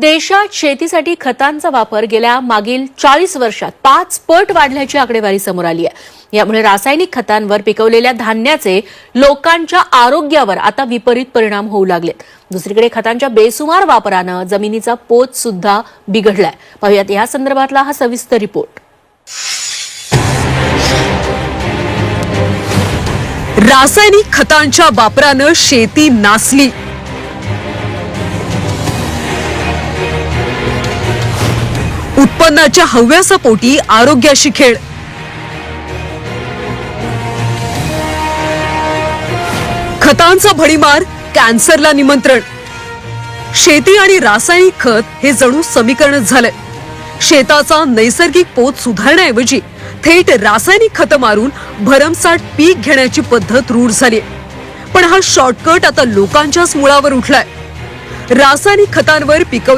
देशात शेतीसाठी खतांचा वापर गेल्या मागील चाळीस वर्षात पाच पट वाढल्याची आकडेवारी समोर आली आहे. यामुळे रासायनिक खतांवर पिकवलेल्या धान्याचे लोकांच्या आरोग्यावर आता विपरीत परिणाम होऊ लागलेत. दुसरीकडे खतांच्या बेसुमार वापरानं जमिनीचा पोत सुद्धा बिघडलाय. पाहुयात या संदर्भातला हा सविस्तर रिपोर्ट. रासायनिक खतांच्या वापरानं शेती नासली. उत्पन्नाच्या हव्यासापोटी आरोग्याशी खेळ. खतांचा भडीमार कॅन्सरला निमंत्रण. शेती आणि रासायनिक खत हे जणू समीकरणच झालंय. शेताचा नैसर्गिक पोत सुधारण्याऐवजी थेट रासायनिक खतं मारून भरमसाठ पीक घेण्याची पद्धत रूढ झाली पण हा शॉर्टकट आता लोकांच्याच मुळावर उठलाय. रासायनिक खतांवर पिकवले